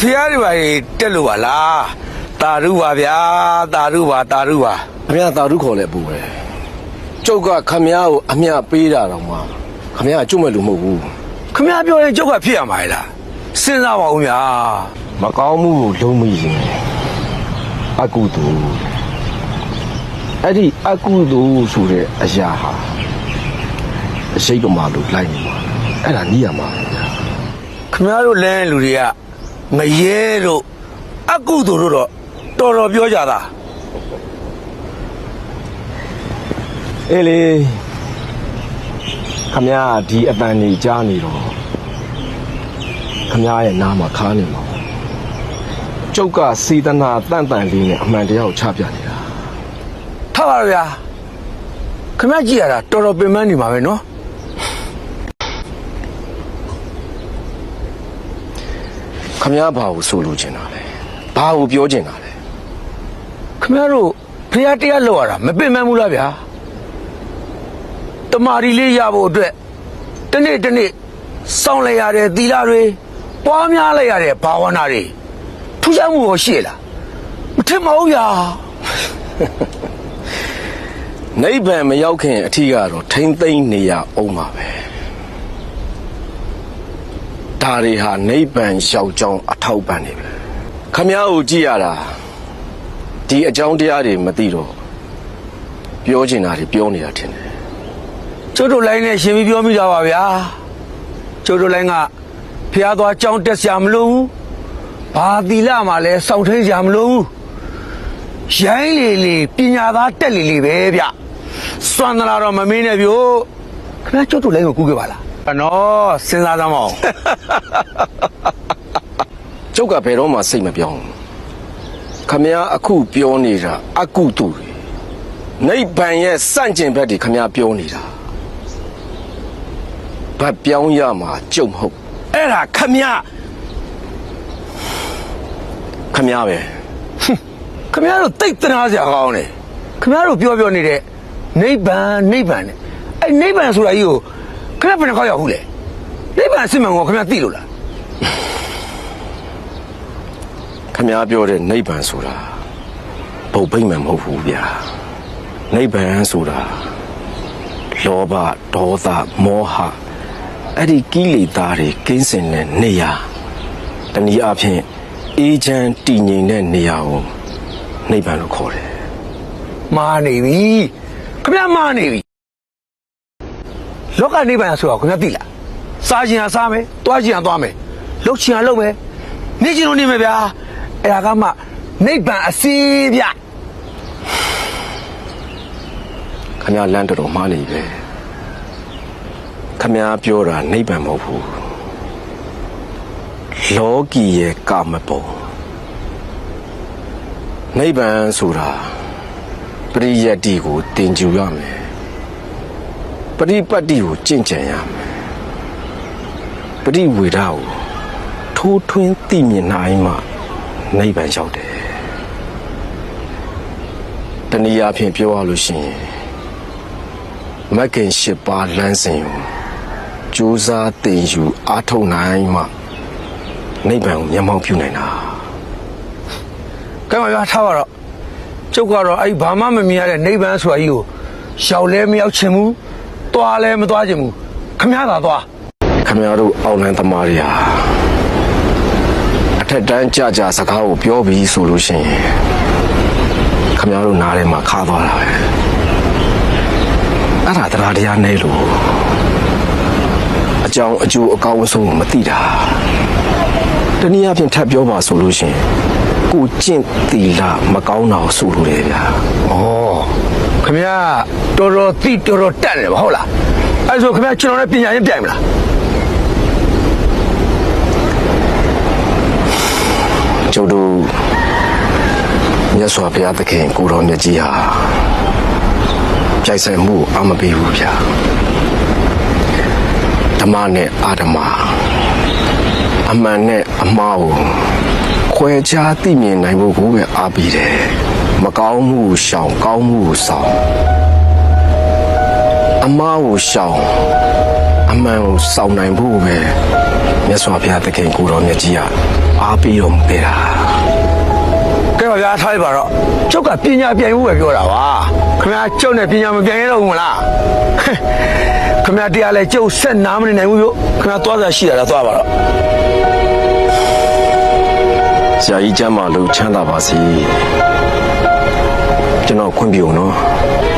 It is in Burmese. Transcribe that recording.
ဖះတွေပါတက်လို့ပါလားတာရုပါဗျာတာရုပါတာရုပါအမြသာဓုခေါ်လဲပူပဲကျုပ်ကခမည်းကိုအမြပေးတာတော့မှခမည်းကကျွတ်မဲ့လူမဟုတ်ဘူးခမ ्या ပြောရင်ကျုပ်ကဖြစ်ရမှာလေလားစဉ်းစားပါဦးဗျာမကောင်းမှုကိုလုံးမရင်အကုသိုလ်အဲ့ဒီအကုသိုလ်ဆိုတဲ့အရာဟာအရှိတ်ကမာလို့လိုက်နေမှာအဲ့ဒါနီးရမှာပဲဗျာခမ ्या တို့လဲလူတွေက ငရဲတို့အကုသိုလ်တို့တော့တော်တော်ပြောကြတာအေးလေခမည်းကဒီအတန်ကြီးကြားနေတော့ခမည်းရဲ့နားမှာခါနေမှာကျုပ်ကစေတနာတန့်တန့်လေးနဲ့အမှန်တရားကိုချပြနေတာထားပါတော့ဗျာခမ ्या ကြည့်ရတာတော်တော်ပင်ပန်းနေမှာပဲနော် ခမည်းဘာကိုဆိုလိုချင်တာလဲဘာကိုပြောချင်တာလဲခမ ्या တို့ဖះတရားလောက်ရတာမပင်ပန်းဘူးလားဗျာတမာရီလေးရဖို့အတွက်တနေ့တနေ့စောင့်လိုက်ရတဲ့သီလတွေပွားများလိုက်ရတဲ့ဘာဝနာတွေထူးခြားမှုရောရှိလားမထင်ပါဘူးဗျာနိဗ္ဗာန်မရောက်ခင်အထီကတော့ထိမ့်သိမ့်နေရအောင်ပါပဲ ဒါတွေဟာနိဗ္ဗာန်ရောက်ကြောင်းအထောက်ပံ့နေပဲခမည်းကိုကြည့်ရတာဒီအကြောင်းတရားတွေမသိတော့ပြောချင်တာတွေပြောနေတာထင်တယ်ကျုပ်တို့လိုင်းနဲ့ရှင်ပြီးပြောမိတာပါဗျာကျုပ်တို့လိုင်းကဖះသွားကြောင်းတက်စရာမလိုဘူးဘာသီလမှလည်းစောင့်ထိန်စရာမလိုဘူးရိုင်းလေလေပညာသားတက်လေလေပဲဗျစွမ်းသလားတော့မမင်းနဲ့ပြို့ခင်ဗျာကျုပ်တို့လိုင်းကိုကူးခဲ့ပါလား နော်စဉ်းစားသမောင်းကျုပ်ကဘယ်တော့မှစိတ်မပြောင်းဘူးခမည်းအခုပြောနေတာအကုတုတွေနိဗ္ဗာန်ရဲ့စန့်ကျင်ဘက်တွေခမည်းပြောနေတာဘာပြောင်းရမှာကျုပ်မဟုတ်အဲ့ဒါခမည်းခမည်းပဲခင်ဗျားတို့တိတ်တနာစရာကောင်းတယ်ခင်ဗျားတို့ပြောပြောနေတဲ့နိဗ္ဗာန်နိဗ္ဗာန်နဲ့အဲ့နိဗ္ဗာန်ဆိုတာကြီးကို ခင်ဗျားဘယ်နှခေါက်ရောက်ဘူးလဲနိဗ္ဗာန်အစစ်မှန်ကိုခင်ဗျားသိလို့လားခမည်းပြောတဲ့နိဗ္ဗာန်ဆိုတာဘုတ်ပိတ်မှန်မဟုတ်ဘူးဗျာနိဗ္ဗာန်ဆိုတာလောဘဒေါသမောဟအဲ့ဒီကိလေသာတွေကင်းစင်တဲ့နေရာတနည်းအားဖြင့်အေးချမ်းတည်ငြိမ်တဲ့နေရာကိုနိဗ္ဗာန်လို့ခေါ်တယ်မာနေပြီခင်ဗျားမာနေပြီ လောကနိဗ္ဗာန်ဆိုတာခင်ဗျားသိလားစားခြင်းဟာစားမယ်တွားခြင်းဟာတွားမယ်လှုပ်ခြင်းဟာလှုပ်မယ်နေခြင်းလို့နေမယ်ဗျာအဲ့ဒါကမှနိဗ္ဗာန်အစီးဗျခမည်းလမ်းတော်တော်မှားနေပဲခမည်းပြောတာနိဗ္ဗာန်မဟုတ်ဘူးလောကီရဲ့ကာမပုံနိဗ္ဗာန်ဆိုတာပရိယတ္တိကိုတင်ကြူရမယ် ပရိပတ်တိကိုကြင့်ကြံရမယ်ပရိဝေဒကိုထိုးထွင်းသိမြင်နိုင်မှနိဗ္ဗာန်ရောက်တယ်တနည်းအားဖြင့်ပြောရလို့ရှိရင်မက်ကင်ရှစ်ပါးလမ်းစဉ်ကိုကြိုးစားတင်ယူအားထုတ်နိုင်မှနိဗ္ဗာန်ကိုမျက်မှောက်ပြုနိုင်တာကဲပါဗျာထားပါတော့ကျုပ်ကတော့အဲ့ဒီဘာမှမမြင်ရတဲ့နိဗ္ဗာန်ဆိုတာကြီးကိုရှောက်လဲမရောက်ချင်ဘူး တွားလဲမတွားချင်ဘူးခမည်းသာတွားခမရတို့အောက်လန်းသမားတွေဟာအထက်တန်းကြကြစကားကိုပြောပြီးဆိုလို့ရှိရင်ခမရတို့နားထဲမှာခါသွားတာပဲအဲ့ဒါတရားတရားနဲ့လို့အကြောင်းအကျိုးအကောင်းအဆုံးကိုမသိတာတနည်းအားဖြင့်ထပ်ပြောပါဆိုလို့ရှိရင်ကိုကျင့်သီလမကောင်းတာကိုဆိုလိုတယ်ဗျာဩ ခမည်းတော်တော်သိတော်တော်တက်တယ်ဗောဟုတ်လားအဲ့ဆိုခမည်းကျွန်တော်နဲ့ပညာရင်ပြိုင်မလားကျုပ်တို့မြတ်စွာဘုရားသခင်ကိုတော်မြတ်ကြီးဟာကြိုက်ဆိုင်မှုကိုအမပေးဘူးဗျာဓမ္မနဲ့အာဓမ္မအမှန်နဲ့အမှားကိုခွဲခြားသိမြင်နိုင်ဖို့ကိုပဲအားပေးတယ် မကောင်းမှုကိုရှောင်ကောင်းမှုကိုဆောင်အမှားကိုရှောင်အမှန်မှန်ကိုစောင့်နိုင်ဖို့ပဲမြတ်စွာဘုရားသခင်ကိုတော်မြတ်ကြီးကအားပေးတော်မူခဲ့တာကဲပါဗျာထားလိုက်ပါတော့ကျုပ်ကပညာပြိုင်ဖို့ပဲပြောတာပါခင်ဗျာကျုပ်နဲ့ပညာမပြိုင်ရတော့ဘူးမလားဟဲ့ခင်ဗျာတရားလဲကျုပ်ဆက်နားမနေနိုင်ဘူးပြောခင်ဗျာသွားစားရှိတာလားသွားပါတော့ဆရာကြီးကျမ်းမာလို့ချမ်းသာပါစေ ကျွန်တော်ခွင့်ပြုအောင်နော်